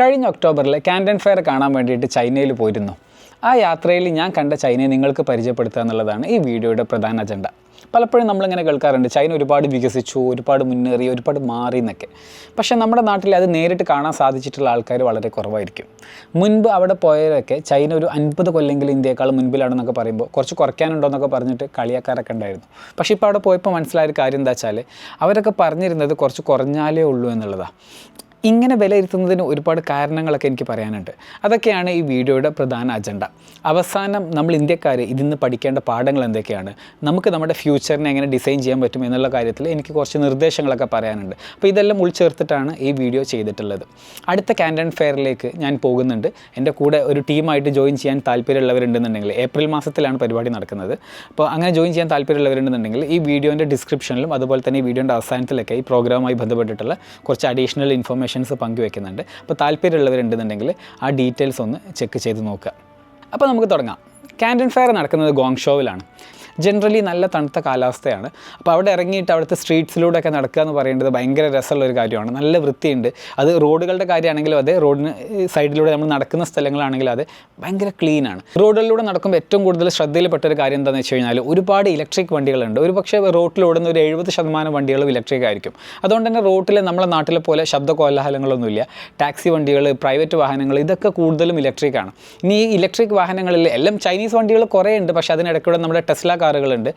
കഴിഞ്ഞ ഒക്ടോബറിൽ Camden fair കാണാൻ വേണ്ടിയിട്ട് ചൈനയിൽ പോയിരുന്നു. ആ യാത്രയിൽ ഞാൻ കണ്ട ചൈനയെ നിങ്ങൾക്ക് പരിചയപ്പെടുത്തുക എന്നുള്ളതാണ് ഈ വീഡിയോയുടെ പ്രധാന അജണ്ട. പലപ്പോഴും നമ്മളിങ്ങനെ കേൾക്കാറുണ്ട് ചൈന ഒരുപാട് വികസിച്ചു ഒരുപാട് മുന്നേറി ഒരുപാട് മാറി എന്നൊക്കെ. പക്ഷേ നമ്മുടെ നാട്ടിൽ അത് നേരിട്ട് കാണാൻ സാധിച്ചിട്ടുള്ള ആൾക്കാർ വളരെ കുറവായിരിക്കും. മുൻപ് അവിടെ പോയവരൊക്കെ ചൈന ഒരു അൻപത് കൊല്ലെങ്കിൽ ഇന്ത്യയെക്കാൾ മുൻപിലാണെന്നൊക്കെ പറയുമ്പോൾ കുറച്ച് കുറയ്ക്കാനുണ്ടോ എന്നൊക്കെ പറഞ്ഞിട്ട് കളിയാക്കാരൊക്കെ ഉണ്ടായിരുന്നു. പക്ഷേ ഇപ്പോൾ അവിടെ പോയപ്പോൾ മനസ്സിലായ കാര്യം എന്താ വെച്ചാൽ അവരൊക്കെ പറഞ്ഞിരുന്നത് കുറച്ച് കുറഞ്ഞാലേ ഉള്ളൂ എന്നുള്ളതാണ് ഇങ്ങനെ വിലയിരുത്തുന്നതിന് ഒരുപാട് കാരണങ്ങളൊക്കെ എനിക്ക് പറയാനുണ്ട്. അതൊക്കെയാണ് ഈ വീഡിയോയുടെ പ്രധാന അജണ്ട. അവസാനം നമ്മൾ ഇന്ത്യക്കാർ നിന്ന് പഠിക്കേണ്ട പാഠങ്ങൾ എന്തൊക്കെയാണ്? നമുക്ക് നമ്മുടെ ഫ്യൂച്ചറിനെ എങ്ങനെ ഡിസൈൻ ചെയ്യാൻ പറ്റും എന്നുള്ള കാര്യത്തിൽ എനിക്ക് കുറച്ച് നിർദ്ദേശങ്ങളൊക്കെ പറയാനുണ്ട്. അപ്പോൾ ഇതെല്ലാം ഉൾച്ചേർത്തിട്ടാണ് ഈ വീഡിയോ ചെയ്തിട്ടുള്ളത്. അടുത്ത കാൻഡൻ ഫെയറിലേക്ക് ഞാൻ പോകുന്നുണ്ട്. എന്റെ കൂടെ ഒരു ടീമായിട്ട് ജോയിൻ ചെയ്യാൻ താല്പര്യമുള്ളവരുണ്ടെന്നുണ്ടെങ്കിൽ ഏപ്രിൽ മാസത്തിലാണ് പരിപാടി നടക്കുന്നത്. അപ്പോൾ അങ്ങനെ ജോയിൻ ചെയ്യാൻ താല്പര്യമുള്ളവരുണ്ടെന്നുണ്ടെങ്കിൽ ഈ വീഡിയോന്റെ ഡിസ്ക്രിപ്ഷനിലും അതുപോലെ തന്നെ ഈ വീഡിയോന്റെ അവസാനത്തിലൊക്കെ ഈ പ്രോഗ്രാമുമായി ബന്ധപ്പെട്ടിട്ടുള്ള കുറച്ച് അഡീഷണൽ ഇൻഫർമേഷൻസ് പങ്കുവെക്കുന്നുണ്ട്. അപ്പോൾ താല്പര്യമുള്ളവരുണ്ടെന്നുണ്ടെങ്കിൽ ആ ഡീറ്റെയിൽസ് ഒന്ന് ചെക്ക് ചെയ്ത് നോക്കുക. അപ്പോൾ നമുക്ക് തുടങ്ങാം. കാൻഡൻ ഫെയർ നടക്കുന്നത് ഗോങ് ഷോവിലാണ് ജനറലി നല്ല തണുത്ത കാലാവസ്ഥയാണ്. അപ്പോൾ അവിടെ ഇറങ്ങിയിട്ട് അവിടുത്തെ സ്ട്രീറ്റ്സിലൂടെയൊക്കെ നടക്കുക എന്ന് പറയേണ്ടത് ഭയങ്കര രസമുള്ള ഒരു കാര്യമാണ്. നല്ല വൃത്തിയുണ്ട്. അത് റോഡുകളുടെ കാര്യമാണെങ്കിലും അതെ റോഡിന് സൈഡിലൂടെ നമ്മൾ നടക്കുന്ന സ്ഥലങ്ങളാണെങ്കിലും അതെ ഭയങ്കര ക്ലീനാണ് റോഡുകളിലൂടെ നടക്കുമ്പോൾ ഏറ്റവും കൂടുതൽ ശ്രദ്ധയിൽപ്പെട്ട ഒരു കാര്യം എന്താണെന്ന് വെച്ച് കഴിഞ്ഞാൽ ഒരുപാട് ഇലക്ട്രിക് വണ്ടികളുണ്ട്. ഒരു പക്ഷേ റോഡിലോടുന്ന ഒരു എഴുപത് ശതമാനം വണ്ടികളും ഇലക്ട്രിക് ആയിരിക്കും. അതുകൊണ്ട് തന്നെ റോട്ടിൽ നമ്മളെ നാട്ടിലെ പോലെ ശബ്ദ കോലാഹലങ്ങളൊന്നുമില്ല. ടാക്സി വണ്ടികൾ പ്രൈവറ്റ് വാഹനങ്ങൾ ഇതൊക്കെ കൂടുതലും ഇലക്ട്രിക് ആണ്. ഇനി ഈ ഇലക്ട്രിക് വാഹനങ്ങളിൽ എല്ലാം ചൈനീസ് വണ്ടികൾ കുറേ ഉണ്ട് പക്ഷേ അതിനിടയ്ക്കൂടെ നമ്മുടെ ടെസ്ല കാറുകളുണ്ട്.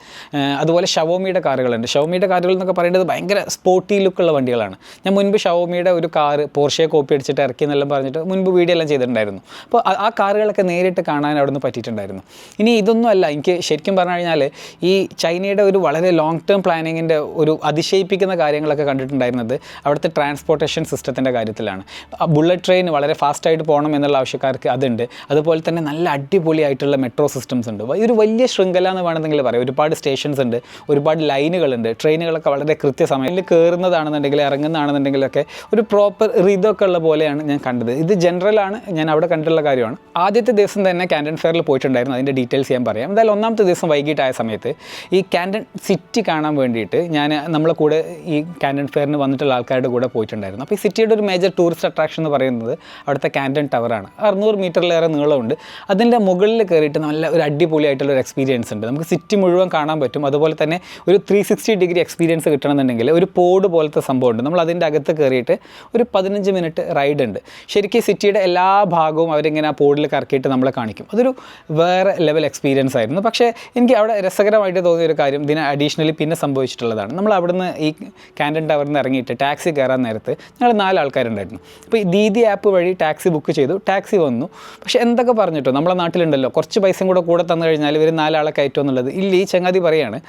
അതുപോലെ ഷവോമിയുടെ കാറുകളുണ്ട്. ഷവോമിയുടെ കാറുകൾ എന്നൊക്കെ പറയുന്നത് ഭയങ്കര സ്പോർട്ടി ലുക്കുള്ള വണ്ടികളാണ്. ഞാൻ മുൻപ് ഷവോമിയുടെ ഒരു കാറ് പോർഷയെ കോപ്പി അടിച്ചിട്ട് ഇറക്കി എന്നെല്ലാം പറഞ്ഞിട്ട് മുൻപ് വീഡിയോ എല്ലാം ചെയ്തിട്ടുണ്ടായിരുന്നു. അപ്പോൾ ആ- കാറുകളൊക്കെ നേരിട്ട് കാണാൻ അവിടെ നിന്ന് പറ്റിയിട്ടുണ്ടായിരുന്നു. ഇനി ഇതൊന്നും അല്ല. എനിക്ക് ശരിക്കും പറഞ്ഞു കഴിഞ്ഞാൽ ഈ ചൈനയുടെ ഒരു വളരെ ലോങ് ടേം പ്ലാനിങ്ങിന്റെ ഒരു അതിശയിപ്പിക്കുന്ന കാര്യങ്ങളൊക്കെ കണ്ടിട്ടുണ്ടായിരുന്നത് അവിടുത്തെ ട്രാൻസ്പോർട്ടേഷൻ സിസ്റ്റത്തിന്റെ കാര്യത്തിലാണ്. ബുള്ളറ്റ് ട്രെയിൻ വളരെ ഫാസ്റ്റായിട്ട് പോകണം എന്നുള്ള ആവശ്യക്കാർക്ക് അതുണ്ട്. അതുപോലെ തന്നെ നല്ല അടിപൊളിയായിട്ടുള്ള മെട്രോ സിസ്റ്റംസ് ഉണ്ട്. ഒരു വലിയ ശൃംഖല എന്ന് പറയാം. ഒരുപാട് സ്റ്റേഷൻസ് ഉണ്ട് ഒരുപാട് ലൈനുകളുണ്ട് ട്രെയിനുകളൊക്കെ വളരെ കൃത്യസമയത്തിൽ കയറുന്നതാണെന്നുണ്ടെങ്കിൽ ഇറങ്ങുന്നതാണെന്നുണ്ടെങ്കിലൊക്കെ ഒരു പ്രോപ്പർ റിതൊക്കെ ഉള്ള പോലെയാണ് ഞാൻ കണ്ടത്. ഇത് ജനറലാണ് ഞാൻ അവിടെ കണ്ടിട്ടുള്ള കാര്യമാണ്. ആദ്യത്തെ ദിവസം തന്നെ കാൻഡൻ ഫെയറിൽ പോയിട്ടുണ്ടായിരുന്നു അതിന്റെ ഡീറ്റെയിൽസ് ഞാൻ പറയാം. എന്തായാലും ഒന്നാമത്തെ ദിവസം വൈകിട്ടായ സമയത്ത് ഈ കാൻഡൻ സിറ്റി കാണാൻ വേണ്ടിയിട്ട് ഞാൻ നമ്മളെ കൂടെ ഈ കാൻഡൻ ഫെയറിന് വന്നിട്ടുള്ള ആൾക്കാരുടെ കൂടെ പോയിട്ടുണ്ടായിരുന്നു. അപ്പോൾ ഈ സിറ്റിയുടെ ഒരു മേജർ ടൂറിസ്റ്റ് അട്രാക്ഷൻ എന്ന് പറയുന്നത് അവിടുത്തെ കാൻഡൻ ടവറാണ് അറുന്നൂറ് മീറ്ററിലേറെ നീളമുണ്ട്. അതിന്റെ മുകളിൽ കയറിയിട്ട് നല്ല ഒരു അടിപൊളിയായിട്ടുള്ള ഒരു എക്സ്പീരിയൻസ് ഉണ്ട്. നമുക്ക് സിറ്റി മുഴുവൻ കാണാൻ പറ്റും. അതുപോലെ തന്നെ ഒരു ത്രീ സിക്സ്റ്റി ഡിഗ്രി എക്സ്പീരിയൻസ് കിട്ടണമെന്നുണ്ടെങ്കിൽ ഒരു പോഡ് പോലത്തെ സംഭവമുണ്ട്. നമ്മൾ അതിന്റെ അകത്ത് കയറിയിട്ട് ഒരു പതിനഞ്ച് മിനിറ്റ് റൈഡ് ഉണ്ട്. ശരിക്കും സിറ്റിയുടെ എല്ലാ ഭാഗവും അവരിങ്ങനെ ആ പോഡിൽ കറക്കിയിട്ട് നമ്മളെ കാണിക്കും. അതൊരു വേറെ ലെവൽ എക്സ്പീരിയൻസ് ആയിരുന്നു. പക്ഷേ എനിക്ക് അവിടെ രസകരമായിട്ട് തോന്നിയ ഒരു കാര്യം ഇതിന് അഡീഷണലി പിന്നെ സംഭവിച്ചിട്ടുള്ളതാണ്. നമ്മൾ അവിടുന്ന് ഈ കാൻഡൻ ടവറിൽ നിന്ന് ഇറങ്ങിയിട്ട് ടാക്സി കയറാൻ നേരത്ത് ഞങ്ങൾ നാല് ആൾക്കാരുണ്ടായിരുന്നു. അപ്പോൾ ഈ ദീദി ആപ്പ് വഴി ടാക്സി ബുക്ക് ചെയ്തു. ടാക്സി വന്നു. പക്ഷേ എന്തൊക്കെ പറഞ്ഞിട്ടോ? നമ്മളെ നാട്ടിലുണ്ടല്ലോ. കുറച്ച് പൈസയും കൂടെ കൂടെ തന്നു കഴിഞ്ഞാൽ ഇവർ നാലാളെ കയറ്റും എന്നുള്ളത്. ഇല്ല ഈ ചങ്ങാതി പറയാണ്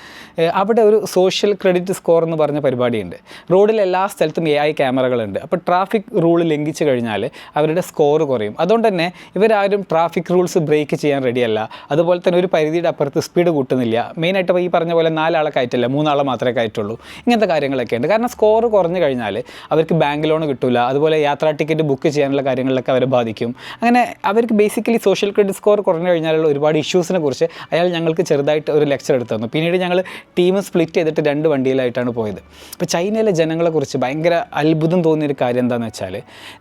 അവിടെ ഒരു സോഷ്യൽ ക്രെഡിറ്റ് സ്കോർ എന്ന് പറഞ്ഞ പരിപാടിയുണ്ട്. റോഡിൽ എല്ലാ സ്ഥലത്തും എ ഐ ക്യാമറകളുണ്ട്. അപ്പോൾ ട്രാഫിക് റൂൾ ലംഘിച്ചു കഴിഞ്ഞാൽ അവരുടെ സ്കോർ കുറയും. അതുകൊണ്ട് തന്നെ ഇവരാരും ട്രാഫിക് റൂൾസ് ബ്രേക്ക് ചെയ്യാൻ റെഡിയല്ല അതുപോലെ തന്നെ ഒരു പരിധിയുടെ അപ്പുറത്ത് സ്പീഡ് കൂട്ടുന്നില്ല. മെയിനായിട്ട് ഈ പറഞ്ഞ പോലെ നാലാളെ കയറ്റില്ല മൂന്നാളെ മാത്രമേ കയറ്റുള്ളൂ. ഇങ്ങനത്തെ കാര്യങ്ങളൊക്കെ ഉണ്ട്. കാരണം സ്കോർ കുറഞ്ഞു കഴിഞ്ഞാൽ അവർക്ക് ബാങ്ക് ലോൺ കിട്ടില്ല അതുപോലെ യാത്രാ ടിക്കറ്റ് ബുക്ക് ചെയ്യാനുള്ള കാര്യങ്ങളിലൊക്കെ അവരെ ബാധിക്കും. അങ്ങനെ അവർക്ക് ബേസിക്കലി സോഷ്യൽ ക്രെഡിറ്റ് സ്കോർ കുറഞ്ഞു കഴിഞ്ഞാലുള്ള ഒരുപാട് ഇഷ്യൂസിനെ കുറിച്ച് അയാൾ ഞങ്ങൾക്ക് ചെറുതായിട്ട് ഒരു ലെക്ചർ എടുത്തു തന്നു. പിന്നീട് ഞങ്ങൾ ടീം സ്പ്ലിറ്റ് ചെയ്തിട്ട് രണ്ട് വണ്ടിയിലായിട്ടാണ് പോയത്. അപ്പോൾ ചൈനയിലെ ജനങ്ങളെക്കുറിച്ച് ഭയങ്കര അത്ഭുതം തോന്നിയൊരു കാര്യം എന്താണെന്ന് വെച്ചാൽ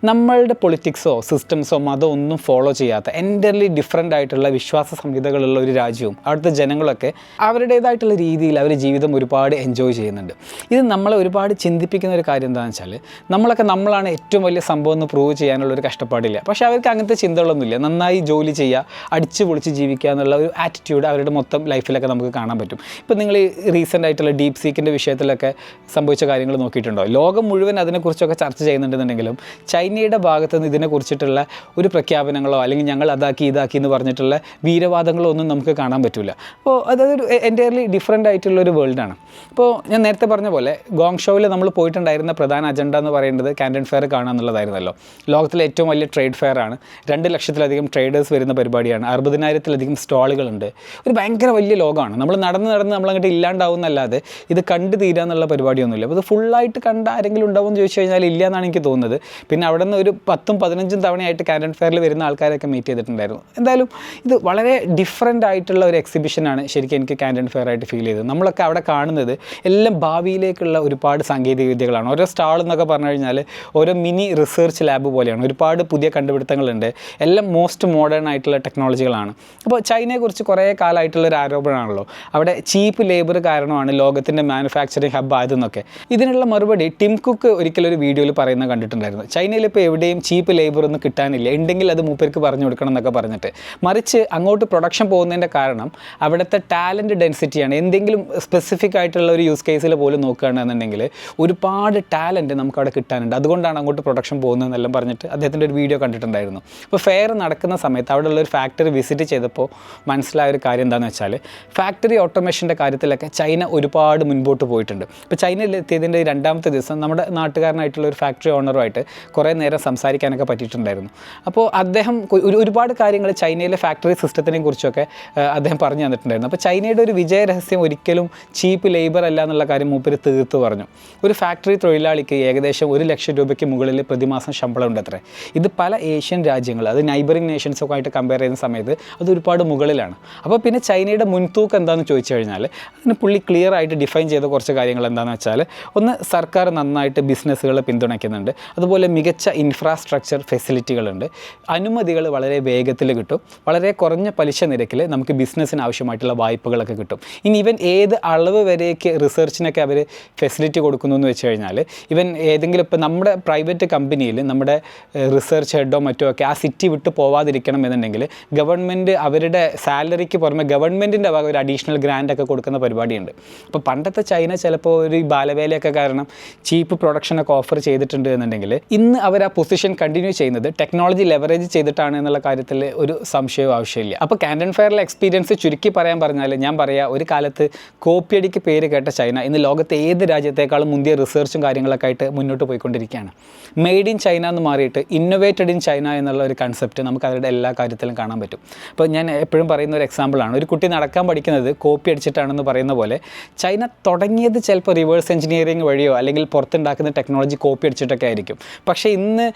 നമ്മളുടെ പൊളിറ്റിക്സോ സിസ്റ്റംസോ മതോ ഒന്നും ഫോളോ ചെയ്യാത്ത എന്റർലി ഡിഫറെന്റ് ആയിട്ടുള്ള വിശ്വാസ സംഹിതകളുള്ള ഒരു രാജ്യവും അവിടുത്തെ ജനങ്ങളൊക്കെ അവരുടേതായിട്ടുള്ള രീതിയിൽ അവർ ജീവിതം ഒരുപാട് എൻജോയ് ചെയ്യുന്നുണ്ട്. ഇത് നമ്മളെ ഒരുപാട് ചിന്തിപ്പിക്കുന്ന ഒരു കാര്യം എന്താണെന്ന് വെച്ചാൽ നമ്മളൊക്കെ നമ്മളാണ് ഏറ്റവും വലിയ സംഭവം എന്ന് പ്രൂവ് ചെയ്യാനുള്ള ഒരു കഷ്ടപ്പാടില്ല. പക്ഷേ അവർക്ക് അങ്ങനത്തെ ചിന്തകളൊന്നുമില്ല. നന്നായി ജോലി ചെയ്യുക അടിച്ചു പൊളിച്ച് ജീവിക്കുക എന്നുള്ള ഒരു ആറ്റിറ്റ്യൂഡ് അവരുടെ മൊത്തം ലൈഫിലൊക്കെ നമുക്ക് കാണാൻ പറ്റും. ഇപ്പോൾ നിങ്ങൾ ഈ റീസെന്റ് ആയിട്ടുള്ള ഡീപ് സീക്കിന്റെ വിഷയത്തിലൊക്കെ സംഭവിച്ച കാര്യങ്ങൾ നോക്കിയിട്ടുണ്ടോ? ലോകം മുഴുവൻ അതിനെക്കുറിച്ചൊക്കെ ചർച്ച ചെയ്യുന്നുണ്ടെന്നുണ്ടെങ്കിലും ചൈനയുടെ ഭാഗത്ത് നിന്ന് ഇതിനെക്കുറിച്ചിട്ടുള്ള ഒരു പ്രഖ്യാപനങ്ങളോ അല്ലെങ്കിൽ ഞങ്ങൾ അതാക്കി ഇതാക്കി എന്ന് പറഞ്ഞിട്ടുള്ള വീരവാദങ്ങളോ ഒന്നും നമുക്ക് കാണാൻ പറ്റില്ല അപ്പോൾ അതൊരു എന്റയർലി ഡിഫറെന്റ് ആയിട്ടുള്ള ഒരു വേൾഡാണ് അപ്പോൾ ഞാൻ നേരത്തെ പറഞ്ഞ പോലെ ഗോങ് ഷോയിൽ നമ്മൾ പോയിട്ടുണ്ടായിരുന്ന പ്രധാന അജണ്ട എന്ന് പറയുന്നത് കാൻഡൻ ഫെയർ കാണുക എന്നുള്ളതായിരുന്നല്ലോ. ലോകത്തിലെ ഏറ്റവും വലിയ ട്രേഡ് ഫെയർ ആണ്. രണ്ട് ലക്ഷത്തിലധികം ട്രേഡേഴ്സ് വരുന്ന പരിപാടിയാണ്. അറുപതിനായിരത്തിലധികം സ്റ്റാളുകളുണ്ട് ഒരു ഭയങ്കര വലിയ ലോക ലോകമാണ്. നമ്മൾ നടന്ന് നടന്ന് നമ്മളങ്ങോട്ട് ഇല്ലാണ്ടാവുന്നല്ലാതെ ഇത് കണ്ടു തീരുക എന്നുള്ള പരിപാടിയൊന്നുമില്ല. അപ്പോൾ ഇത് ഫുള്ളായിട്ട് കണ്ട ആരെങ്കിലും ഉണ്ടാവുമെന്ന് ചോദിച്ചു കഴിഞ്ഞാൽ ഇല്ല എന്നാണ് എനിക്ക് തോന്നുന്നത്. പിന്നെ അവിടെ നിന്ന് ഒരു പത്തും പതിനഞ്ചും തവണയായിട്ട് കാരൻ ഫെയറിൽ വരുന്ന ആൾക്കാരൊക്കെ മീറ്റ് ചെയ്തിട്ടുണ്ടായിരുന്നു. എന്തായാലും ഇത് വളരെ ഡിഫറെന്റ് ആയിട്ടുള്ള ഒരു എക്സിബിഷനാണ് ശരിക്കും എനിക്ക് കാൻഡൻ ഫെയർ ആയിട്ട് ഫീൽ ചെയ്തത്. നമ്മളൊക്കെ അവിടെ കാണുന്നത് എല്ലാം ഭാവിയിലേക്കുള്ള ഒരുപാട് സാങ്കേതിക വിദ്യകളാണ്. ഓരോ സ്റ്റാൾ എന്നൊക്കെ പറഞ്ഞു കഴിഞ്ഞാൽ ഓരോ മിനി റിസർച്ച് ലാബ് പോലെയാണ്. ഒരുപാട് പുതിയ കണ്ടുപിടുത്തങ്ങളുണ്ട്. എല്ലാം മോസ്റ്റ് മോഡേൺ ആയിട്ടുള്ള ടെക്നോളജികളാണ് അപ്പോൾ ചൈനയെക്കുറിച്ച് കുറേ കാലമായിട്ടുള്ള ഒരു ആരോപണമാണല്ലോ അവിടെ ചീപ്പ് ലേബർ കാരണമാണ് ലോകത്തിന്റെ മാനുഫാക്ചറിങ് ഹബ്ബ് ആയതെന്നൊക്കെ. ഇതിനുള്ള മറുപടി ടിം കുക്ക് ഒരിക്കലും ഒരു വീഡിയോയിൽ പറയുന്നത് കണ്ടിട്ടുണ്ടായിരുന്നു. ചൈനയിൽ ഇപ്പോൾ എവിടെയും ചീപ്പ് ലേബർ ഒന്നും കിട്ടാനില്ല. ഉണ്ടെങ്കിൽ അത് മൂപ്പർക്ക് പറഞ്ഞു കൊടുക്കണം എന്നൊക്കെ പറഞ്ഞിട്ട്. മറിച്ച് അങ്ങോട്ട് പ്രൊഡക്ഷൻ പോകുന്നതിന്റെ കാരണം അവിടുത്തെ ടാലന്റ് ഡെൻസിറ്റിയാണ് എന്തെങ്കിലും സ്പെസിഫിക് ആയിട്ടുള്ള ഒരു യൂസ് കേസിൽ പോലും നോക്കുകയാണെന്നുണ്ടെങ്കിൽ ഒരുപാട് ടാലന്റ് നമുക്ക് അവിടെ കിട്ടാനുണ്ട്. അതുകൊണ്ടാണ് അങ്ങോട്ട് പ്രൊഡക്ഷൻ പോകുന്നതെന്നെല്ലാം പറഞ്ഞിട്ട് അദ്ദേഹത്തിന്റെ ഒരു വീഡിയോ കണ്ടിട്ടുണ്ടായിരുന്നു. അപ്പോൾ ഫെയർ നടക്കുന്ന സമയത്ത് അവിടെയുള്ള ഒരു ഫാക്ടറി വിസിറ്റ് ചെയ്തപ്പോൾ മനസ്സിലായ ഒരു കാര്യം എന്താണെന്ന് വെച്ചാൽ ഫാക്ടറി ഓട്ടോമേഷന്റെ കാര്യത്തിലൊക്കെ ചൈന ഒരുപാട് മുൻപോട്ട് പോയിട്ടുണ്ട്. ഇപ്പോൾ ചൈനയിൽ എത്തിയതിന്റെ രണ്ടാമത്തെ ദിവസം നമ്മുടെ നാട്ടുകാരനായിട്ടുള്ള ഒരു ഫാക്ടറി ഓണറുമായിട്ട് കുറേ നേരം സംസാരിക്കാനൊക്കെ പറ്റിയിട്ടുണ്ടായിരുന്നു. അപ്പോൾ അദ്ദേഹം ഒരുപാട് കാര്യങ്ങൾ ചൈനയിലെ ഫാക്ടറി സിസ്റ്റത്തിനെ കുറിച്ചൊക്കെ അദ്ദേഹം പറഞ്ഞു തന്നിട്ടുണ്ടായിരുന്നു. അപ്പോൾ ചൈനയുടെ ഒരു വിജയ രഹസ്യം ഒരിക്കലും ചീപ്പ് ലേബർ അല്ല എന്നുള്ള കാര്യം മൂപ്പര് തീർത്ത് പറഞ്ഞു. ഒരു ഫാക്ടറി തൊഴിലാളിക്ക് ഏകദേശം ഒരു ലക്ഷം രൂപയ്ക്ക് മുകളിൽ പ്രതിമാസം ശമ്പളം ഉണ്ട് അത്രേ. ഇത് പല ഏഷ്യൻ രാജ്യങ്ങൾ അത് നൈബറിങ് നേഷൻസൊക്കെ ആയിട്ട് കമ്പയർ ചെയ്യുന്ന സമയത്ത് അത് ഒരുപാട് മുകളിലാണ്. അപ്പോൾ പിന്നെ ചൈനയുടെ മുൻതൂക്കം എന്താണെന്ന് ചോദിച്ചു കഴിഞ്ഞാൽ അതിന് പുള്ളി ക്ലിയർ ആയിട്ട് ഡിഫൈൻ ചെയ്ത കുറച്ച് കാര്യങ്ങൾ എന്താണെന്ന് വെച്ചാൽ ഒന്ന് സർക്കാർ നന്നായിട്ട് ബിസിനസ്സുകളെ പിന്തുണയ്ക്കുന്നുണ്ട്. അതുപോലെ മികച്ച ഇൻഫ്രാസ്ട്രക്ചർ ഫെസിലിറ്റികളുണ്ട് അനുമതികൾ വളരെ വേഗത്തിൽ കിട്ടും. വളരെ കുറഞ്ഞ പലിശ നിരക്കിൽ നമുക്ക് ബിസിനസ്സിന് ആവശ്യമായിട്ടുള്ള വായ്പകളൊക്കെ കിട്ടും. ഇനി ഇവൻ ഏത് അളവ് വരെയൊക്കെ റിസർച്ചിനൊക്കെ അവർ ഫെസിലിറ്റി കൊടുക്കുന്നു എന്ന് വെച്ച് കഴിഞ്ഞാൽ ഇവൻ ഏതെങ്കിലും ഇപ്പോൾ നമ്മുടെ പ്രൈവറ്റ് കമ്പനിയിൽ നമ്മുടെ റിസർച്ച് ഹെഡോ മറ്റോ ഒക്കെ ആ സിറ്റി വിട്ട് പോവാതിരിക്കണം എന്നുണ്ടെങ്കിൽ ഗവൺമെന്റ് അവരുടെ സാലറിക്ക് പുറമെ ഗവൺമെന്റിന്റെ വക ഒരു അഡീഷണൽ ഗ്രാൻഡ് ഒക്കെ കൊടുക്കുന്ന പരിപാടിയുണ്ട്. അപ്പോൾ പണ്ടത്തെ ചൈന ചിലപ്പോൾ ഒരു ബാലവേലയൊക്കെ കാരണം ചീപ്പ് പ്രൊഡക്ഷനൊക്കെ ഓഫർ ചെയ്തിട്ടുണ്ട് എന്നുണ്ടെങ്കിൽ ഇന്ന് അവർ ആ പൊസിഷൻ കണ്ടിന്യൂ ചെയ്യുന്നത് ടെക്നോളജി ലെവറേജ് ചെയ്തിട്ടാണ് എന്നുള്ള കാര്യത്തിൽ ഒരു സംശയവും ആവശ്യമില്ല. അപ്പോൾ കാൻഡൻ ഫെയറിലെ എക്സ്പീരിയൻസ് ചുരുക്കി പറയാൻ പറഞ്ഞാൽ ഞാൻ പറയാം ഒരു കാലത്ത് കോപ്പിയടിക്ക് പേര് കേട്ട ചൈന ഇന്ന് ലോകത്തെ ഏത് രാജ്യത്തേക്കാളും മുന്തിയ റിസർച്ചും കാര്യങ്ങളൊക്കെ ആയിട്ട് മുന്നോട്ട് പോയിക്കൊണ്ടിരിക്കുകയാണ്. മെയ്ഡ് ഇൻ ചൈന എന്ന് മാറിയിട്ട് ഇന്നോവേറ്റഡ് ഇൻ ചൈന എന്നുള്ള ഒരു കൺസെപ്റ്റ് നമുക്ക് അവരുടെ എല്ലാ കാര്യത്തിലും കാണാൻ പറ്റും. അപ്പോൾ ഞാൻ എപ്പോഴും പറയുന്ന ഒരു എക്സാമ്പിളാണ് ഒരു കുട്ടി നടക്കാൻ പഠിക്കുന്നത് കോപ്പി അടിച്ചിട്ടാണെന്ന് പറയുന്ന പോലെ ചൈന തുടങ്ങിയത് ചിലപ്പോൾ റിവേഴ്സ് എഞ്ചിനീയറിംഗ് വഴിയോ അല്ലെങ്കിൽ പുറത്തുണ്ടാക്കുന്ന ടെക്നോളജി കോപ്പി അടിച്ചിട്ടൊക്കെ ആയിരിക്കും. പക്ഷേ ഇന്ന്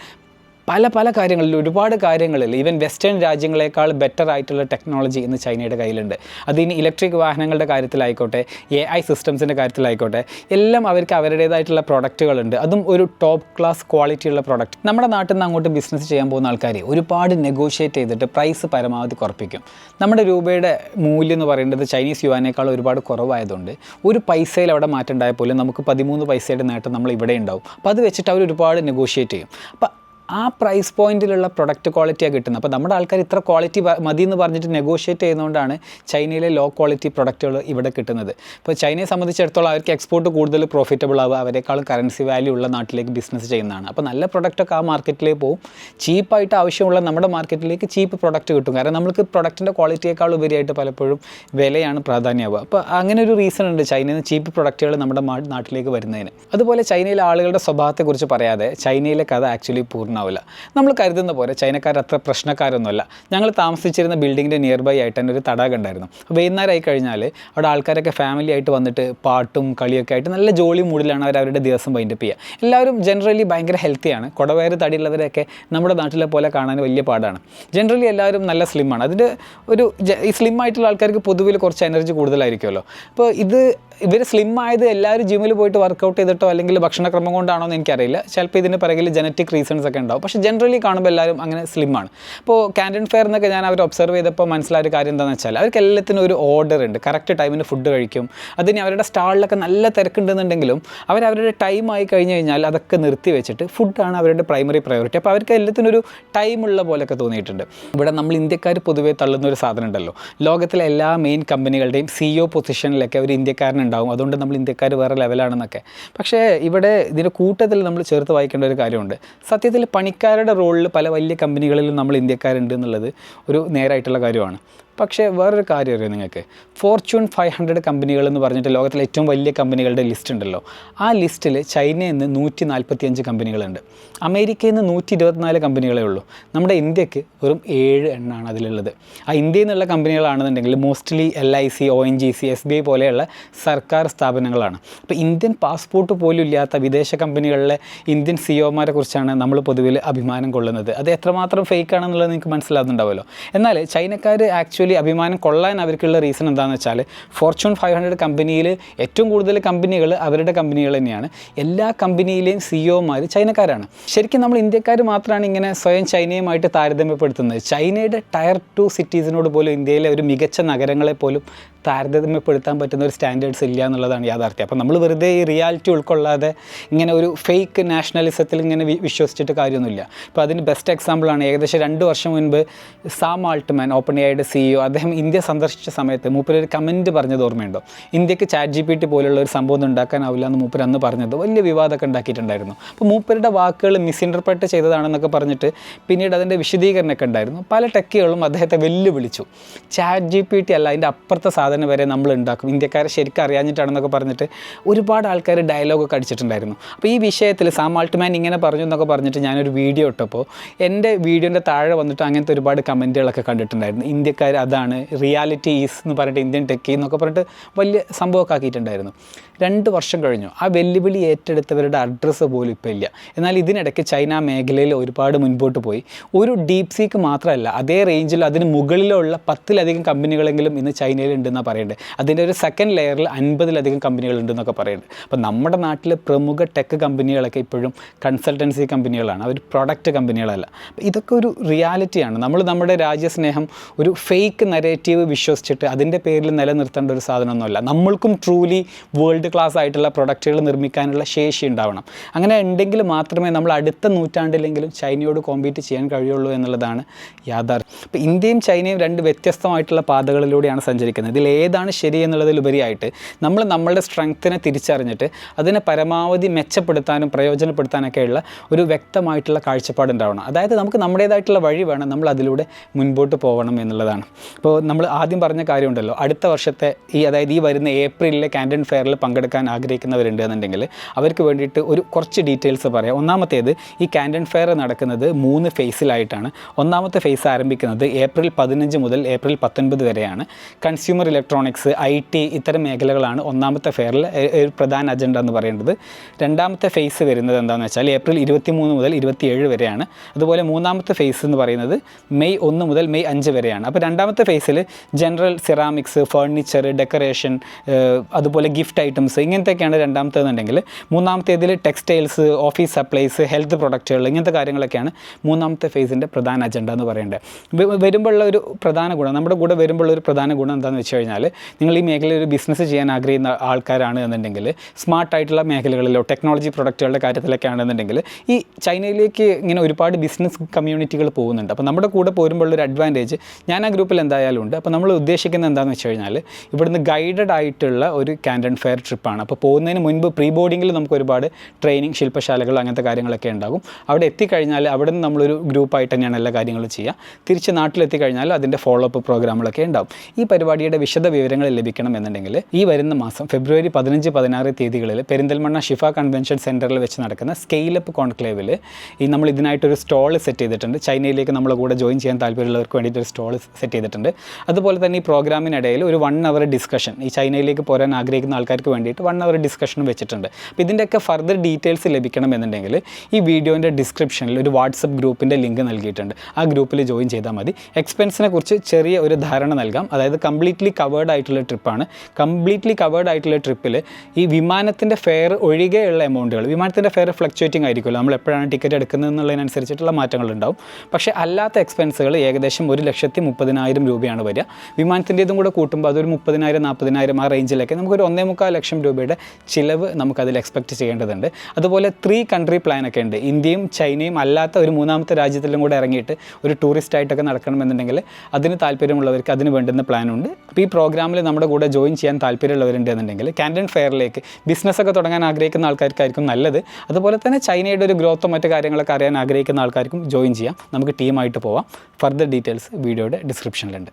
പല പല കാര്യങ്ങളിൽ ഒരുപാട് കാര്യങ്ങളിൽ ഈവൻ വെസ്റ്റേൺ രാജ്യങ്ങളെക്കാൾ ബെറ്റർ ആയിട്ടുള്ള ടെക്നോളജി ഇന്ന് ചൈനയുടെ കയ്യിലുണ്ട്. അത് ഇനി ഇലക്ട്രിക് വാഹനങ്ങളുടെ കാര്യത്തിലായിക്കോട്ടെ എ ഐ സിസ്റ്റംസിന്റെ കാര്യത്തിലായിക്കോട്ടെ എല്ലാം അവർക്ക് അവരുടേതായിട്ടുള്ള പ്രൊഡക്റ്റുകളുണ്ട് അതും ഒരു ടോപ്പ് ക്ലാസ് ക്വാളിറ്റിയുള്ള പ്രൊഡക്റ്റ് നമ്മുടെ നാട്ടിൽ നിന്ന് അങ്ങോട്ട് ബിസിനസ് ചെയ്യാൻ പോകുന്ന ആൾക്കാർ ഒരുപാട് നെഗോഷിയേറ്റ് ചെയ്തിട്ട് പ്രൈസ് പരമാവധി കുറപ്പിക്കും. നമ്മുടെ രൂപയുടെ മൂല്യം എന്ന് പറയുന്നത് ചൈനീസ് യുവാനേക്കാൾ ഒരുപാട് കുറവായതുകൊണ്ട് ഒരു പൈസയിൽ അവിടെ മാറ്റം ഉണ്ടായാൽ പോലും നമുക്ക് പതിമൂന്ന് പൈസയുടെ നേട്ടം നമ്മൾ ഇവിടെ ഉണ്ടാവും. അപ്പോൾ അത് വെച്ചിട്ട് അവർ ഒരുപാട് നെഗോഷിയേറ്റ് ചെയ്യും. അപ്പോൾ ആ പ്രൈസ് പോയിന്റിലുള്ള പ്രൊഡക്റ്റ് ക്വാളിറ്റിയാണ് കിട്ടുന്നത്. അപ്പോൾ നമ്മുടെ ആൾക്കാർ ഇത്ര ക്വാളിറ്റി മതി എന്ന് പറഞ്ഞിട്ട് നെഗോഷിയേറ്റ് ചെയ്യുന്നതുകൊണ്ടാണ് ചൈനയിലെ ലോ ക്വാളിറ്റി പ്രൊഡക്റ്റുകൾ ഇവിടെ കിട്ടുന്നത്. ഇപ്പോൾ ചൈനയെ സംബന്ധിച്ചിടത്തോളം അവർക്ക് എക്സ്പോർട്ട് കൂടുതൽ പ്രോഫിറ്റബിൾ ആവുക അവരെക്കാളും കറൻസി വാല്യൂ ഉള്ള നാട്ടിലേക്ക് ബിസിനസ് ചെയ്യുന്നതാണ്. അപ്പോൾ നല്ല പ്രൊഡക്റ്റൊക്കെ ആ മാർക്കറ്റിലേക്ക് പോകും ചീപ്പായിട്ട് ആവശ്യമുള്ള നമ്മുടെ മാർക്കറ്റിലേക്ക് ചീപ്പ് പ്രൊഡക്റ്റ് കിട്ടും. കാരണം നമുക്ക് പ്രൊഡക്റ്റിന്റെ ക്വാളിറ്റിയേക്കാൾ ഉപരിയായിട്ട് പലപ്പോഴും വിലയാണ് പ്രാധാന്യമാവുക. അപ്പോൾ അങ്ങനെ ഒരു റീസൺ ഉണ്ട് ചൈനയിൽ നിന്ന് ചീപ്പ് പ്രൊഡക്റ്റുകൾ നമ്മുടെ നാട്ടിലേക്ക് വരുന്നതിന്. അതുപോലെ ചൈനയിലെ ആളുകളുടെ സ്വഭാവത്തെക്കുറിച്ച് പറയാതെ ചൈനയിലെ കഥ ആക്ച്വലി പൂർണമാവില്ല നമ്മൾ കരുതുന്ന പോലെ ചൈനക്കാർ അത്ര പ്രശ്നക്കാരൊന്നുമല്ല. ഞങ്ങൾ താമസിച്ചിരുന്ന ബിൽഡിങ്ങിന്റെ നിയർ ബൈ ആയിട്ട് തന്നെ ഒരു തടാകം ഉണ്ടായിരുന്നു. വൈകുന്നേരം കഴിഞ്ഞാൽ അവിടെ ആൾക്കാരൊക്കെ ഫാമിലി ആയിട്ട് വന്നിട്ട് പാട്ടും കളിയൊക്കെ ആയിട്ട് നല്ല ജോളി മൂഡിലാണ് അവർ അവരുടെ ദിവസം വൈൻഡപ്പ് ചെയ്യുക. എല്ലാവരും ജനറലി ഭയങ്കര ഹെൽത്തിയാണ് കുടവയർ തടിയുള്ളവരെയൊക്കെ നമ്മുടെ നാട്ടിലെ പോലെ കാണാൻ വലിയ പാടാണ്. ജനറലി എല്ലാവരും നല്ല സ്ലിമ്മാണ് അതിന്റെ ഒരു ഈ സ്ലിം ആയിട്ടുള്ള ആൾക്കാർക്ക് പൊതുവിൽ കുറച്ച് എനർജി കൂടുതലായിരിക്കുമല്ലോ. അപ്പോൾ ഇത് ഇവർ സ്ലിം ആയത് എല്ലാവരും ജിമ്മിൽ പോയിട്ട് വർക്കൗട്ട് ചെയ്തിട്ടോ അല്ലെങ്കിൽ ഭക്ഷണക്രമം കൊണ്ടാണോ എന്ന് എനിക്കറിയില്ല. ചിലപ്പോൾ ഇതിന് പിറകിൽ ജനറ്റിക് റീസൺസ് ഒക്കെ ഉണ്ടാവും. പക്ഷേ ജനറലി കാണുമ്പോൾ എല്ലാവരും അങ്ങനെ സ്ലിമ്മാണ് ഇപ്പോൾ കാന്റീൻ ഫെയർ എന്നൊക്കെ ഞാൻ അവർ ഒബ്സർവ് ചെയ്തപ്പോൾ മനസ്സിലായ ഒരു കാര്യം എന്താണെന്ന് വെച്ചാൽ അവർക്ക് എല്ലാത്തിനും ഒരു ഓർഡർ ഉണ്ട്. കറക്റ്റ് ടൈമിന് ഫുഡ് കഴിക്കും. അതിന് അവരുടെ സ്റ്റാളിലൊക്കെ നല്ല തിരക്കുണ്ടെന്നുണ്ടെങ്കിലും അവർ അവരുടെ ടൈം ആയി കഴിഞ്ഞ് കഴിഞ്ഞാൽ അതൊക്കെ നിർത്തി വെച്ചിട്ട് ഫുഡാണ് അവരുടെ പ്രൈമറി പ്രയോറിറ്റി അപ്പോൾ അവർക്ക് എല്ലാത്തിനും ഒരു ടൈമുള്ള പോലെയൊക്കെ തോന്നിയിട്ടുണ്ട്. ഇവിടെ നമ്മൾ ഇന്ത്യക്കാർ പൊതുവേ തള്ളുന്ന ഒരു സാധനം ഉണ്ടല്ലോ. ലോകത്തിലെ എല്ലാ മെയിൻ കമ്പനികളുടെയും സിഇഒ പൊസിഷനിലൊക്കെ ഒരു ഇന്ത്യക്കാരനുണ്ടാവും. അതുകൊണ്ട് നമ്മൾ ഇന്ത്യക്കാർ വേറെ ലെവലാണെന്നൊക്കെ പക്ഷേ ഇവിടെ ഇതിന്റെ കൂട്ടത്തിൽ നമ്മൾ ചേർത്ത് വായിക്കേണ്ട ഒരു കാര്യമുണ്ട്. സത്യത്തിൽ പണിക്കാരുടെ റോളിൽ പല വലിയ കമ്പനികളിലും നമ്മൾ ഇന്ത്യക്കാരുണ്ട് എന്നുള്ളത് ഒരു നേരായിട്ടുള്ള കാര്യമാണ്. പക്ഷേ വേറൊരു കാര്യം അറിയാം നിങ്ങൾക്ക്? ഫോർച്യൂൺ ഫൈവ് ഹൺഡ്രഡ് കമ്പനികൾ എന്ന് പറഞ്ഞിട്ട് ലോകത്തിലെ ഏറ്റവും വലിയ കമ്പനികളുടെ ലിസ്റ്റ് ഉണ്ടല്ലോ. ആ ലിസ്റ്റിൽ ചൈനയിൽ നിന്ന് നൂറ്റി നാൽപ്പത്തി അഞ്ച് കമ്പനികളുണ്ട് അമേരിക്കയിൽ നിന്ന് നൂറ്റി ഇരുപത്തിനാല് കമ്പനികളേ ഉള്ളൂ. നമ്മുടെ ഇന്ത്യയ്ക്ക് വെറും ഏഴ് എണ്ണമാണ് അതിലുള്ളത്. ആ ഇന്ത്യയിൽ നിന്നുള്ള കമ്പനികളാണെന്നുണ്ടെങ്കിൽ mostly L I C O N G C S B I പോലെയുള്ള സർക്കാർ സ്ഥാപനങ്ങളാണ്. അപ്പോൾ ഇന്ത്യൻ പാസ്പോർട്ട് പോലും ഇല്ലാത്ത വിദേശ കമ്പനികളിലെ ഇന്ത്യൻ സിഒമാരെ കുറിച്ചാണ് നമ്മൾ പൊതുവിൽ അഭിമാനം കൊള്ളുന്നത്. അത് എത്രമാത്രം ഫേക്ക് ആണെന്നുള്ളത് നിങ്ങൾക്ക് മനസ്സിലാകുന്നുണ്ടാവുമല്ലോ എന്നാൽ ചൈനക്കാർ ആക്ച്വലി അഭിമാനം കൊള്ളാൻ അവർക്കുള്ള റീസൺ എന്താണെന്ന് വെച്ചാൽ ഫോർച്യൂൺ ഫൈവ് ഹൺഡ്രഡ് കമ്പനിയിൽ ഏറ്റവും കൂടുതൽ കമ്പനികൾ അവരുടെ കമ്പനികൾ തന്നെയാണ്. എല്ലാ കമ്പനിയിലെയും സിഇഒമാർ ചൈനക്കാരാണ്. ശരിക്കും നമ്മൾ ഇന്ത്യക്കാർ മാത്രമാണ് ഇങ്ങനെ സ്വയം ചൈനയുമായിട്ട് താരതമ്യപ്പെടുത്തുന്നത്. ചൈനയുടെ ടയർ ടു സിറ്റീസിനോട് പോലും ഇന്ത്യയിലെ ഒരു മികച്ച നഗരങ്ങളെ പോലും താരതമ്യപ്പെടുത്താൻ പറ്റുന്ന ഒരു സ്റ്റാൻഡേർഡ്സ് ഇല്ല എന്നുള്ളതാണ് യാഥാർത്ഥ്യം. അപ്പോൾ നമ്മൾ വെറുതെ ഈ റിയാലിറ്റി ഉൾക്കൊള്ളാതെ ഇങ്ങനെ ഒരു ഫേക്ക് നാഷണലിസത്തിൽ ഇങ്ങനെ വിശ്വസിച്ചിട്ട് കാര്യമൊന്നുമില്ല. അപ്പോൾ അതിന് ബെസ്റ്റ് എക്സാമ്പിളാണ് ഏകദേശം രണ്ട് വർഷം മുൻപ് സാം ആൾട്ട്മാൻ ഓപ്പൺ എയുടെ സിഇഒ അദ്ദേഹം ഇന്ത്യ സന്ദർശിച്ച സമയത്ത് മൂപ്പര് ഒരു കമന്റ് പറഞ്ഞത് ഓർമ്മയുണ്ടോ? ഇന്ത്യയ്ക്ക് ചാറ്റ് ജി പി ടി പോലുള്ള ഒരു സംഭവം ഉണ്ടാക്കാനാവില്ല എന്ന് മൂപ്പര് അന്ന് പറഞ്ഞത്. വലിയ വിവാദമൊക്കെ ഉണ്ടാക്കിയിട്ടുണ്ടായിരുന്നു. അപ്പോൾ മൂപ്പരുടെ വാക്കുകൾ മിസ്ഇന്റർപ്രറ്റ് ചെയ്തതാണെന്നൊക്കെ പറഞ്ഞിട്ട് പിന്നീട് അതിന്റെ വിശദീകരണമൊക്കെ ഉണ്ടായിരുന്നു. പല ടെക്കുകളും അദ്ദേഹത്തെ വെല്ലുവിളിച്ചു. ചാറ്റ് ജി പി ടി അല്ല അതിന്റെ അപ്പുറത്തെ സാധനം വരെ നമ്മൾ ഉണ്ടാക്കും. ഇന്ത്യക്കാരെ ശരിക്കും അറിയാഞ്ഞിട്ടാണെന്നൊക്കെ പറഞ്ഞിട്ട് ഒരുപാട് ആൾക്കാർ ഡയലോഗൊക്കെ അടിച്ചിട്ടുണ്ടായിരുന്നു. അപ്പോൾ ഈ വിഷയത്തിൽ സാം ആൾട്ട്മാൻ ഇങ്ങനെ പറഞ്ഞു എന്നൊക്കെ പറഞ്ഞിട്ട് ഞാനൊരു വീഡിയോ ഇട്ടപ്പോൾ എന്റെ വീഡിയോന്റെ താഴെ വന്നിട്ട് അങ്ങനത്തെ ഒരുപാട് കമന്റുകളൊക്കെ കണ്ടിട്ടുണ്ടായിരുന്നു. ഇന്ത്യക്കാർ അതാണ് റിയാലിറ്റി ഈസ് എന്ന് പറഞ്ഞിട്ട് ഇന്ത്യൻ ടെക്കി എന്നൊക്കെ പറഞ്ഞിട്ട് വലിയ സംഭവമൊക്കെ ആക്കിയിട്ടുണ്ടായിരുന്നു. രണ്ട് വർഷം കഴിഞ്ഞു. ആ വെല്ലുവിളി ഏറ്റെടുത്തവരുടെ അഡ്രസ്സ് പോലും ഇപ്പോൾ ഇല്ല. എന്നാൽ ഇതിനിടയ്ക്ക് ചൈന മേഖലയിൽ ഒരുപാട് മുൻപോട്ട് പോയി. ഒരു ഡീപ് സീക്ക് മാത്രമല്ല അതേ റേഞ്ചിൽ അതിന് മുകളിലുള്ള പത്തിലധികം കമ്പനികളെങ്കിലും ഇന്ന് ചൈനയിൽ ഉണ്ടെന്നാണ് പറയേണ്ടത് അതിന്റെ ഒരു സെക്കൻഡ് ലെയറിൽ അൻപതിലധികം കമ്പനികളുണ്ടെന്നൊക്കെ പറയുന്നുണ്ട് അപ്പോൾ നമ്മുടെ നാട്ടിൽ പ്രമുഖ ടെക് കമ്പനികളൊക്കെ ഇപ്പോഴും കൺസൾട്ടൻസി കമ്പനികളാണ്. അവർ പ്രൊഡക്റ്റ് കമ്പനികളല്ല. ഇതൊക്കെ ഒരു റിയാലിറ്റിയാണ് നമ്മൾ നമ്മുടെ രാജ്യസ്നേഹം ഒരു ഫേക്ക് നരേറ്റീവ് വിശ്വസിച്ചിട്ട് അതിന്റെ പേരിൽ നിലനിർത്തേണ്ട ഒരു സാധനമൊന്നുമല്ല. നമ്മൾക്കും ട്രൂലി വേൾഡ് ക്ലാസ് ആയിട്ടുള്ള പ്രൊഡക്റ്റുകൾ നിർമ്മിക്കാനുള്ള ശേഷി ഉണ്ടാവണം. അങ്ങനെ ഉണ്ടെങ്കിൽ മാത്രമേ നമ്മൾ അടുത്ത നൂറ്റാണ്ടിലെങ്കിലും ചൈനയോട് കോമ്പീറ്റ് ചെയ്യാൻ കഴിയുള്ളൂ എന്നുള്ളതാണ് യാഥാർത്ഥ്യം. ഇപ്പോൾ ഇന്ത്യയും ചൈനയും രണ്ട് വ്യത്യസ്തമായിട്ടുള്ള പാതകളിലൂടെയാണ് സഞ്ചരിക്കുന്നത്. ഇതിൽ ഏതാണ് ശരി എന്നുള്ളതിലുപരിയായിട്ട് നമ്മൾ നമ്മളുടെ സ്ട്രെങ്ത്തിനെ തിരിച്ചറിഞ്ഞിട്ട് അതിനെ പരമാവധി മെച്ചപ്പെടുത്താനും പ്രയോജനപ്പെടുത്താനൊക്കെയുള്ള ഒരു വ്യക്തമായിട്ടുള്ള കാഴ്ചപ്പാടുണ്ടാവണം. അതായത് നമുക്ക് നമ്മുടേതായിട്ടുള്ള വഴി വേണം നമ്മൾ അതിലൂടെ മുൻപോട്ട് പോകണം എന്നുള്ളതാണ്. ഇപ്പോൾ നമ്മൾ ആദ്യം പറഞ്ഞ കാര്യമുണ്ടല്ലോ. അടുത്ത വർഷത്തെ ഈ അതായത് ഈ വരുന്ന ഏപ്രിലിലെ കാൻഡൻ ഫെയറിൽ പങ്കെടുക്കാൻ ആഗ്രഹിക്കുന്നവരുണ്ട് എന്നുണ്ടെങ്കിൽ അവർക്ക് വേണ്ടിയിട്ട് ഒരു കുറച്ച് ഡീറ്റെയിൽസ് പറയാം. ഒന്നാമത്തേത് ഈ കാൻഡൻ ഫെയർ നടക്കുന്നത് മൂന്ന് ഫേസിലായിട്ടാണ്. ഒന്നാമത്തെ ഫേസ് ആരംഭിക്കുന്നത് ഏപ്രിൽ പതിനഞ്ച് മുതൽ ഏപ്രിൽ പത്തൊൻപത് വരെയാണ്. കൺസ്യൂമർ ഇലക്ട്രോണിക്സ് ഐ ടി ഇത്തരം മേഖലകളാണ് ഒന്നാമത്തെ ഫെയറിൽ ഒരു പ്രധാന അജണ്ട എന്ന് പറയേണ്ടത്. രണ്ടാമത്തെ ഫേസ് വരുന്നത് എന്താണെന്ന് വെച്ചാൽ ഏപ്രിൽ ഇരുപത്തി മൂന്ന് മുതൽ ഇരുപത്തിയേഴ് വരെയാണ്. അതുപോലെ മൂന്നാമത്തെ ഫേസ് എന്ന് പറയുന്നത് മെയ് ഒന്ന് മുതൽ മെയ് അഞ്ച് വരെയാണ്. അപ്പോൾ രണ്ടാമത്തെ ഫേസിൽ ജനറൽ സിറാമിക്സ് ഫർണിച്ചർ ഡെക്കറേഷൻ അതുപോലെ ഗിഫ്റ്റ് ഐറ്റംസ് ഇങ്ങനത്തെയൊക്കെയാണ് രണ്ടാമത്തേതെന്നുണ്ടെങ്കിൽ മൂന്നാമത്തേതിൽ ടെക്സ്റ്റൈൽസ് ഓഫീസ് സപ്ലൈസ് ഹെൽത്ത് പ്രൊഡക്റ്റുകൾ ഇങ്ങനത്തെ കാര്യങ്ങളൊക്കെയാണ് മൂന്നാമത്തെ ഫേസിന്റെ പ്രധാന അജണ്ട എന്ന് പറയേണ്ടത്. വരുമ്പോഴുള്ള ഒരു പ്രധാന ഗുണം നമ്മുടെ കൂടെ വരുമ്പോഴുള്ള ഒരു പ്രധാന ഗുണം എന്താണെന്ന് വെച്ച് കഴിഞ്ഞാൽ നിങ്ങൾ ഈ മേഖലയിൽ ഒരു ബിസിനസ് ചെയ്യാൻ ആഗ്രഹിക്കുന്ന ആൾക്കാരാണ് എന്നുണ്ടെങ്കിൽ സ്മാർട്ട് ആയിട്ടുള്ള മേഖലകളിലോ ടെക്നോളജി പ്രൊഡക്റ്റുകളുടെ കാര്യത്തിലൊക്കെ ആണെന്നുണ്ടെങ്കിൽ ഈ ചൈനയിലേക്ക് ഇങ്ങനെ ഒരുപാട് ബിസിനസ് കമ്മ്യൂണിറ്റികൾ പോകുന്നുണ്ട്. അപ്പോൾ നമ്മുടെ കൂടെ പോരുമ്പോഴുള്ള ഒരു അഡ്വാന്റേജ് ഞാൻ ആ ഗ്രൂപ്പിൽ എന്തായാലും ഉണ്ട്. അപ്പോൾ നമ്മൾ ഉദ്ദേശിക്കുന്നത് എന്താണെന്ന് വെച്ച് കഴിഞ്ഞാൽ ഇവിടുന്ന് ഗൈഡഡ് ആയിട്ടുള്ള ഒരു കാൻഡൻ ഫെയർ ട്രിപ്പാണ് അപ്പോൾ പോകുന്നതിന് മുൻപ് പ്രീ ബോർഡിങ്ങിൽ നമുക്ക് ഒരുപാട് ട്രെയിനിങ് ശില്പശാലകൾ അങ്ങനത്തെ കാര്യങ്ങളൊക്കെ ഉണ്ടാകും. അവിടെ എത്തിക്കഴിഞ്ഞാൽ അവിടെ നിന്ന് നമ്മളൊരു ഗ്രൂപ്പായിട്ട് തന്നെയാണ് എല്ലാ കാര്യങ്ങളും ചെയ്യുക. തിരിച്ച് നാട്ടിലെത്തിക്കഴിഞ്ഞാൽ അതിന്റെ ഫോളോ അപ്പ് പ്രോഗ്രാമുകളൊക്കെ ഉണ്ടാവും. ഈ പരിപാടിയുടെ വിശദ വിവരങ്ങൾ ലഭിക്കണം എന്നുണ്ടെങ്കിൽ ഈ വരുന്ന മാസം ഫെബ്രുവരി പതിനഞ്ച് പതിനാറ് തീയതികളിൽ പെരിന്തൽമണ്ണ ഷിഫ കൺവെൻഷൻ സെന്ററിൽ വെച്ച് നടക്കുന്ന സ്കെയിലപ്പ് കോൺക്ലേവിൽ ഈ നമ്മൾ ഇതിനായിട്ടൊരു സ്റ്റോൾ സെറ്റ് ചെയ്തിട്ടുണ്ട്. ചൈനയിലേക്ക് നമ്മളെ കൂടെ ജോയിൻ ചെയ്യാൻ താല്പര്യമുള്ളവർക്ക് വേണ്ടിയിട്ട് ഒരു സ്റ്റോൾ സെറ്റ് ചെയ്തിട്ടുണ്ട്. അതുപോലെ തന്നെ ഈ പ്രോഗ്രാമിനിടയിൽ ഒരു വൺ അവർ ഡിസ്കഷൻ ഈ ചൈനയിലേക്ക് പോരാൻ ആഗ്രഹിക്കുന്ന ആൾക്കാർക്ക് വേണ്ടിയിട്ട് വൺ അവർ ഡിസ്കഷനും വെച്ചിട്ടുണ്ട്. അപ്പോൾ ഇതിന്റെയൊക്കെ ഫർദർ ഡീറ്റെയിൽസ് ലഭിക്കണമെന്നുണ്ടെങ്കിൽ ഈ വീഡിയോന്റെ ഡിസ്ക്രിപ്ഷനിൽ ഒരു വാട്സപ്പ് ഗ്രൂപ്പിന്റെ ലിങ്ക് നൽകിയിട്ടുണ്ട്. ആ ഗ്രൂപ്പിൽ ജോയിൻ ചെയ്താൽ മതി. എക്സ്പെൻസിനെ കുറിച്ച് ചെറിയ ഒരു ധാരണ നൽകാം. അതായത് കംപ്ലീറ്റ്ലി കവേർഡ് ആയിട്ടുള്ള ട്രിപ്പാണ് കംപ്ലീറ്റ്ലി കവേർഡ് ആയിട്ടുള്ള ട്രിപ്പിൽ ഈ വിമാനത്തിന്റെ ഫെയർ ഒഴികെയുള്ള എമൗണ്ടുകൾ വിമാനത്തിന്റെ ഫെയർ ഫ്ലക്ച്വേറ്റിംഗ് ആയിരിക്കുമല്ലോ. നമ്മൾ എപ്പോഴാണ് ടിക്കറ്റ് എടുക്കുന്നത് എന്നുള്ളതിനനുസരിച്ചിട്ടുള്ള മാറ്റങ്ങളുണ്ടാവും. പക്ഷേ അല്ലാത്ത എക്സ്പെൻസുകൾ ഏകദേശം ഒരു ലക്ഷത്തി മുപ്പതിനായിരം രൂപയാണ് വരിക. വിമാനത്തിന്റെതും കൂടെ കൂട്ടുമ്പോൾ അതൊരു മുപ്പതിനായിരം നാൽപ്പതിനായിരം ആ റേഞ്ചിലൊക്കെ നമുക്കൊരു ഒന്നേ മുക്കാൽ ലക്ഷം രൂപയുടെ ചിലവ് നമുക്കതിൽ എക്സ്പെക്റ്റ് ചെയ്യേണ്ടതുണ്ട്. അതുപോലെ ത്രീ കൺട്രി പ്ലാനൊക്കെ ഉണ്ട്. ഇന്ത്യയും ചൈനയും അല്ലാത്ത ഒരു മൂന്നാമത്തെ രാജ്യത്തിലും കൂടെ ഇറങ്ങിയിട്ട് ഒരു ടൂറിസ്റ്റ് ആയിട്ടൊക്കെ നടക്കണമെന്നുണ്ടെങ്കിൽ അതിന് താല്പര്യമുള്ളവർക്ക് അതിന് വേണ്ടുന്ന പ്ലാനുണ്ട് അപ്പോൾ ഈ പ്രോഗ്രാമിൽ നമ്മുടെ കൂടെ ജോയിൻ ചെയ്യാൻ താല്പര്യമുള്ളവരുണ്ട് എന്നുണ്ടെങ്കിൽ കാൻഡൻ ഫെയറിലേക്ക് ബിസിനസ്സൊക്കെ തുടങ്ങാൻ ആഗ്രഹിക്കുന്ന ആൾക്കാർക്കായിരിക്കും നല്ലത്. അതുപോലെ തന്നെ ചൈനയുടെ ഒരു ഗ്രോത്തോ മറ്റു കാര്യങ്ങളൊക്കെ അറിയാൻ ആഗ്രഹിക്കുന്ന ആൾക്കാർക്കും ജോയിൻ ചെയ്യാം. നമുക്ക് ടീമായിട്ട് പോവാം. ഫർദർ ഡീറ്റെയിൽസ് വീഡിയോയുടെ ഡിസ്ക്രിപ്ഷനിലുണ്ട്